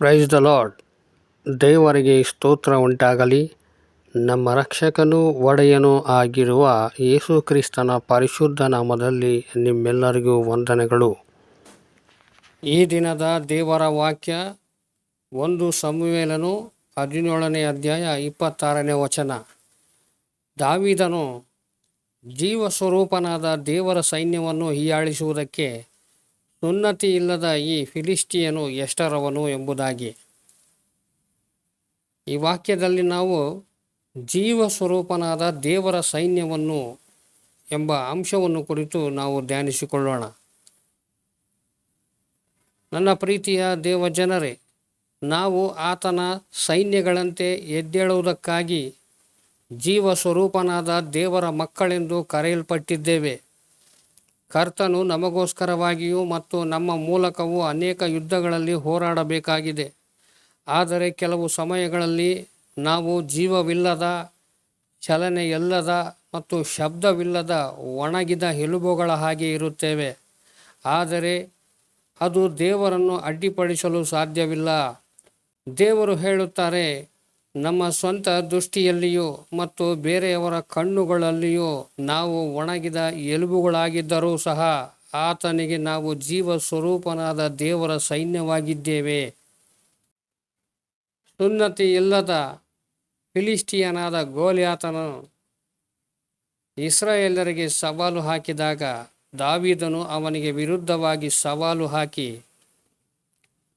Praise the lord ದೇವರಿಗೆ ಸ್ತೋತ್ರ ಉಂಟಾಗಲಿ. ನಮ್ಮ ರಕ್ಷಕನೂ ಒಡೆಯನೂ ಆಗಿರುವ ಯೇಸು ಕ್ರಿಸ್ತನ ಪರಿಶುದ್ಧ ನಾಮದಲ್ಲಿ ನಿಮ್ಮೆಲ್ಲರಿಗೂ ವಂದನೆಗಳು. ಈ ದಿನದ ದೇವರ ವಾಕ್ಯ ಒಂದು ಸಮುವೇಲನು ಹದಿನೇಳನೇ ಅಧ್ಯಾಯ ಇಪ್ಪತ್ತಾರನೇ ವಚನ. ದಾವಿದನು ಜೀವ ಸ್ವರೂಪನಾದ ದೇವರ ಸೈನ್ಯವನ್ನು ಹೀಯಾಳಿಸುವುದಕ್ಕೆ ಸುನ್ನತಿ ಇಲ್ಲದ ಈ ಫಿಲಿಸ್ಟಿಯನು ಎಷ್ಟರವನು ಎಂಬುದಾಗಿ. ಈ ವಾಕ್ಯದಲ್ಲಿ ನಾವು ಜೀವ ಸ್ವರೂಪನಾದ ದೇವರ ಸೈನ್ಯವನ್ನು ಎಂಬ ಅಂಶವನ್ನು ಕುರಿತು ನಾವು ಧ್ಯಾನಿಸಿಕೊಳ್ಳೋಣ. ನನ್ನ ಪ್ರೀತಿಯ ದೇವ ಜನರೇ ನಾವು ಆತನ ಸೈನ್ಯಗಳಂತೆ ಎದ್ದೇಳುವುದಕ್ಕಾಗಿ ಜೀವ ಸ್ವರೂಪನಾದ ದೇವರ ಮಕ್ಕಳೆಂದು ಕರೆಯಲ್ಪಟ್ಟಿದ್ದೇವೆ. ಕರ್ತನು ನಮಗೋಸ್ಕರವಾಗಿಯೂ ಮತ್ತು ನಮ್ಮ ಮೂಲಕವೂ ಅನೇಕ ಯುದ್ಧಗಳಲ್ಲಿ ಹೋರಾಡಬೇಕಾಗಿದೆ. ಆದರೆ ಕೆಲವು ಸಮಯಗಳಲ್ಲಿ ನಾವು ಜೀವವಿಲ್ಲದ, ಚಲನೆಯಲ್ಲದ ಮತ್ತು ಶಬ್ದವಿಲ್ಲದ ಒಣಗಿದ ಎಲುಬುಗಳ ಹಾಗೆ ಇರುತ್ತೇವೆ. ಆದರೆ ಅದು ದೇವರನ್ನು ಅಡ್ಡಿಪಡಿಸಲು ಸಾಧ್ಯವಿಲ್ಲ. ದೇವರು ಹೇಳುತ್ತಾರೆ ನಮ್ಮ ಸ್ವಂತ ದೃಷ್ಟಿಯಲ್ಲಿಯೂ ಮತ್ತು ಬೇರೆಯವರ ಕಣ್ಣುಗಳಲ್ಲಿಯೂ ನಾವು ಒಣಗಿದ ಎಲುಬುಗಳಾಗಿದ್ದರೂ ಸಹ ಆತನಿಗೆ ನಾವು ಜೀವ ಸ್ವರೂಪನಾದ ದೇವರ ಸೈನ್ಯವಾಗಿದ್ದೇವೆ. ಸುನ್ನತಿ ಇಲ್ಲದ ಫಿಲಿಸ್ಟಿಯನಾದ ಗೋಲಿಯಾತನು ಇಸ್ರಾಯೇಲರಿಗೆ ಸವಾಲು ಹಾಕಿದಾಗ ದಾವಿದನು ಅವನಿಗೆ ವಿರುದ್ಧವಾಗಿ ಸವಾಲು ಹಾಕಿ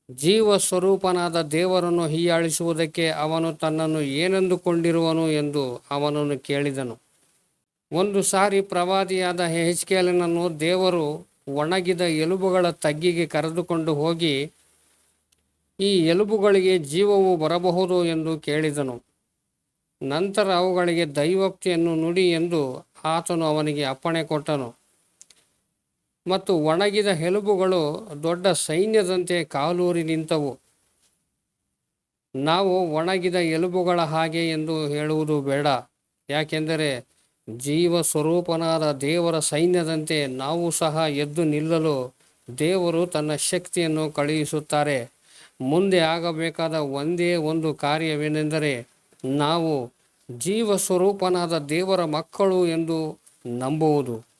ಜೀವ ಸ್ವರೂಪನಾದ ದೇವರನ್ನು ಹೀಯಾಳಿಸುವುದಕ್ಕೆ ಅವನು ತನ್ನನ್ನು ಏನೆಂದುಕೊಂಡಿರುವನು ಎಂದು ಅವನನ್ನು ಕೇಳಿದನು. ಒಂದು ಸಾರಿ ಪ್ರವಾದಿಯಾದ ಹೆಚ್ಕೇಲನನ್ನು ದೇವರು ಒಣಗಿದ ಎಲುಬುಗಳ ತಗ್ಗಿಗೆ ಕರೆದುಕೊಂಡು ಹೋಗಿ, ಈ ಎಲುಬುಗಳಿಗೆ ಜೀವವು ಬರಬಹುದು ಎಂದು ಕೇಳಿದನು. ನಂತರ ಅವುಗಳಿಗೆ ದೈವೋಕ್ತಿಯನ್ನು ನುಡಿ ಎಂದು ಆತನು ಅವನಿಗೆ ಅಪ್ಪಣೆ ಕೊಟ್ಟನು. ಮತ್ತು ಒಣಗಿದ ಹೆಲುಬುಗಳು ದೊಡ್ಡ ಸೈನ್ಯದಂತೆ ಕಾಲೂರಿ ನಿಂತವು. ನಾವು ಒಣಗಿದ ಎಲುಬುಗಳ ಹಾಗೆ ಎಂದು ಹೇಳುವುದು ಬೇಡ. ಯಾಕೆಂದರೆ ಜೀವ ಸ್ವರೂಪನಾದ ದೇವರ ಸೈನ್ಯದಂತೆ ನಾವು ಸಹ ಎದ್ದು ನಿಲ್ಲಲು ದೇವರು ತನ್ನ ಶಕ್ತಿಯನ್ನು ಕಳುಹಿಸುತ್ತಾರೆ. ಮುಂದೆ ಆಗಬೇಕಾದ ಒಂದೇ ಒಂದು ಕಾರ್ಯವೇನೆಂದರೆ ನಾವು ಜೀವ ಸ್ವರೂಪನಾದ ದೇವರ ಮಕ್ಕಳು ಎಂದು ನಂಬುವುದು.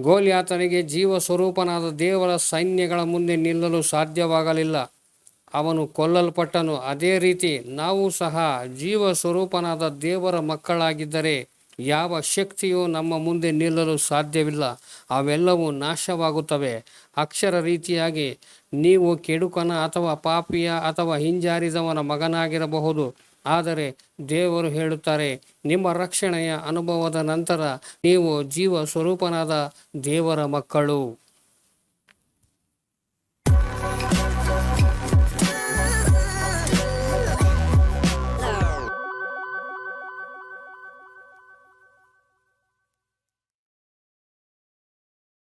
ಗೋಲಿಯಾತನಿಗೆ ಜೀವ ಸ್ವರೂಪನಾದ ದೇವರ ಸೈನ್ಯಗಳ ಮುಂದೆ ನಿಲ್ಲಲು ಸಾಧ್ಯವಾಗಲಿಲ್ಲ. ಅವನು ಕೊಲ್ಲಲ್ಪಟ್ಟನು. ಅದೇ ರೀತಿ ನಾವು ಸಹ ಜೀವ ಸ್ವರೂಪನಾದ ದೇವರ ಮಕ್ಕಳಾಗಿದ್ದರೆ ಯಾವ ಶಕ್ತಿಯು ನಮ್ಮ ಮುಂದೆ ನಿಲ್ಲಲು ಸಾಧ್ಯವಿಲ್ಲ. ಅವೆಲ್ಲವೂ ನಾಶವಾಗುತ್ತವೆ. ಅಕ್ಷರ ರೀತಿಯಾಗಿ, ನೀವು ಕೆಡುಕನ ಅಥವಾ ಪಾಪಿಯ ಅಥವಾ ಹಿಂಜಾರಿದವನ ಮಗನಾಗಿರಬಹುದು. ಆದರೆ ದೇವರು ಹೇಳುತ್ತಾರೆ ನಿಮ್ಮ ರಕ್ಷಣೆಯ ಅನುಭವದ ನಂತರ ನೀವು ಜೀವ ಸ್ವರೂಪನಾದ ದೇವರ ಮಕ್ಕಳು.